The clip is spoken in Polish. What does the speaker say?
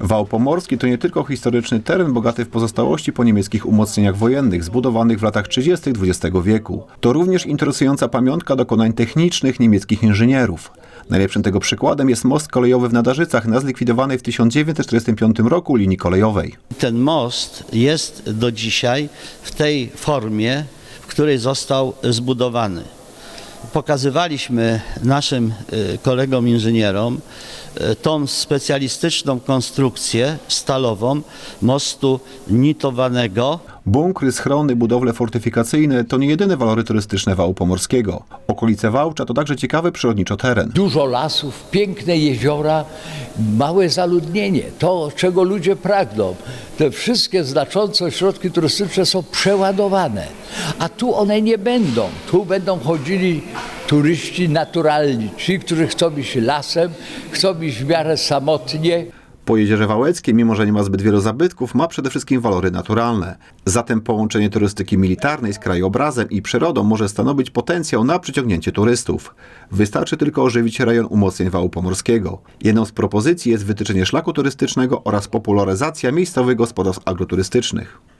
Wał Pomorski to nie tylko historyczny teren bogaty w pozostałości po niemieckich umocnieniach wojennych zbudowanych w latach 30. XX wieku. To również interesująca pamiątka dokonań technicznych niemieckich inżynierów. Najlepszym tego przykładem jest most kolejowy w Nadarzycach na zlikwidowanej w 1945 roku linii kolejowej. Ten most jest do dzisiaj w tej formie, w której został zbudowany. Pokazywaliśmy naszym y, kolegom inżynierom y, tą specjalistyczną konstrukcję stalową mostu nitowanego. Bunkry, schrony, budowle fortyfikacyjne to nie jedyne walory turystyczne Wału Pomorskiego. Okolice Wałcza to także ciekawy przyrodniczo teren. Dużo lasów, piękne jeziora, małe zaludnienie. To, czego ludzie pragną. Te wszystkie znaczące ośrodki turystyczne są przeładowane. A tu one nie będą. Tu będą chodzili turyści naturalni. Ci, którzy chcą iść lasem, chcą iść w miarę samotnie. Po Jeziorze Wałeckim, mimo że nie ma zbyt wielu zabytków, ma przede wszystkim walory naturalne. Zatem połączenie turystyki militarnej z krajobrazem i przyrodą może stanowić potencjał na przyciągnięcie turystów. Wystarczy tylko ożywić rejon umocnień Wału Pomorskiego. Jedną z propozycji jest wytyczenie szlaku turystycznego oraz popularyzacja miejscowych gospodarstw agroturystycznych.